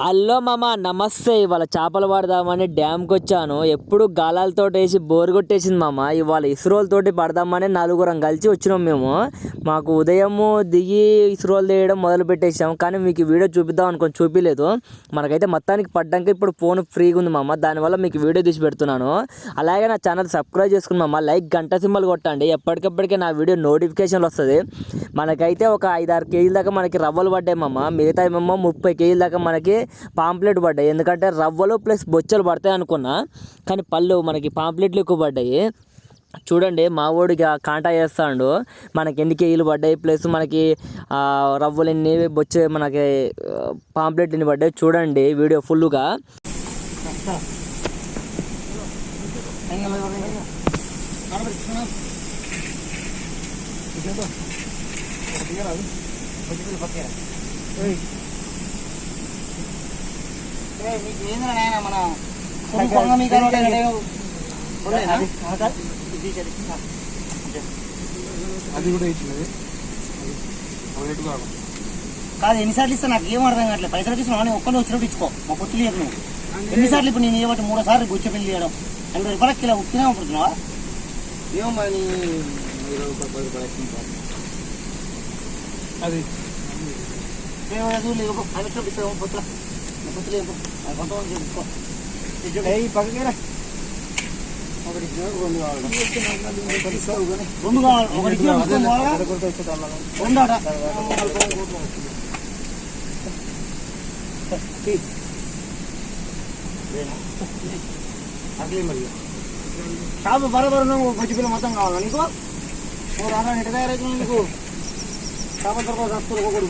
Hello మామ నమస్తే. ఇవాళ చేపలు పడదామని డ్యామ్కి వచ్చాను ఎప్పుడు గాలాలతో వేసి బోరు కొట్టేసింది మామ. ఇవాళ ఇస్రోలతోటి పడదామని నలుగురం కలిసి వచ్చినాం మేము. మాకు ఉదయము దిగి ఇస్రోలు తీయడం మొదలు పెట్టేసాము కానీ మీకు వీడియో చూపిద్దాం అనుకొని చూపించలేదు మనకైతే మొత్తానికి పడ్డాక ఇప్పుడు ఫోన్ ఫ్రీగా ఉంది మామ. దానివల్ల మీకు వీడియో తీసి పెడుతున్నాను. అలాగే నా ఛానల్ సబ్స్క్రైబ్ చేసుకుని మామ లైక్ గంట సింబల్ కొట్టండి. ఎప్పటికప్పటికే నా వీడియో నోటిఫికేషన్లు వస్తుంది. మనకైతే ఒక ఐదారు కేజీల దాకా మనకి రవ్వలు పడ్డాయి మామ. మిగతా ఏమో ముప్పై కేజీల దాకా మనకి పాంప్లెట్ పడ్డాయి. ఎందుకంటే రవ్వలు ప్లస్ బొచ్చలు పడతాయి అనుకున్నా కానీ పళ్ళు మనకి పాంప్లెట్లు ఎక్కువ పడ్డాయి. చూడండి మా ఊడికి కాంటా చేస్తాడు మనకి ఎందుకు ఇల్లు పడ్డాయి? ప్లస్ మనకి రవ్వలన్నీ రవ్వలు బొచ్చే మనకి పాంప్లెట్ ఎన్ని పడ్డాయి. చూడండి వీడియో ఫుల్గా మీకు అది కూడా ఇచ్చినది. కాదు ఎన్నిసార్లు ఇస్తా నాకు ఏం అర్థం కావట్లేదు. పైసలు ఇస్తున్నా నేను ఒక్కనే వచ్చినప్పుడు ఇచ్చుకో. మా పొత్తు లేదు నువ్వు. ఎన్నిసార్లు ఇప్పుడు నేను ఏమంటే మూడో సార్లు గుచ్చ పెళ్ళి చేయడం. ఎనభై రూపాయలకి కిలో ఉప్పినా ఉంటున్నావా ఏమో మరి ఒక అది. లేదు. లేదు అవి వచ్చినప్పుడు ఇస్తావు పొత్తుల నా పొత్తు లేదు అది కొంతమంది తీసుకో ఏయ్ పక్కకేరా ఒకటి ఇచ్చినాడు రెండు కావాలి ఇస్తావు కానీ రెండు కావాలి ఒకటి ఇచ్చిన తీసుకో పోవాలా? అదే కొరత వచ్చే దానిలో రెండు అట అట్లే మరి షాపు బరబరు నువ్వు గొజ్జి పిల్ల మొత్తం కావాలా నీకు ఓ రారా ఎట తయారైతుంది నీకు షాపు తరపు వస్తారు ఒకడు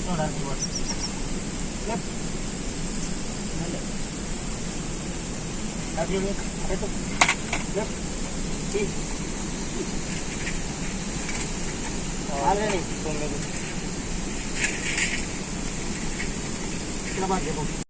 That's not how it works. Yep. Have you look? Yep. See? Already. Come on.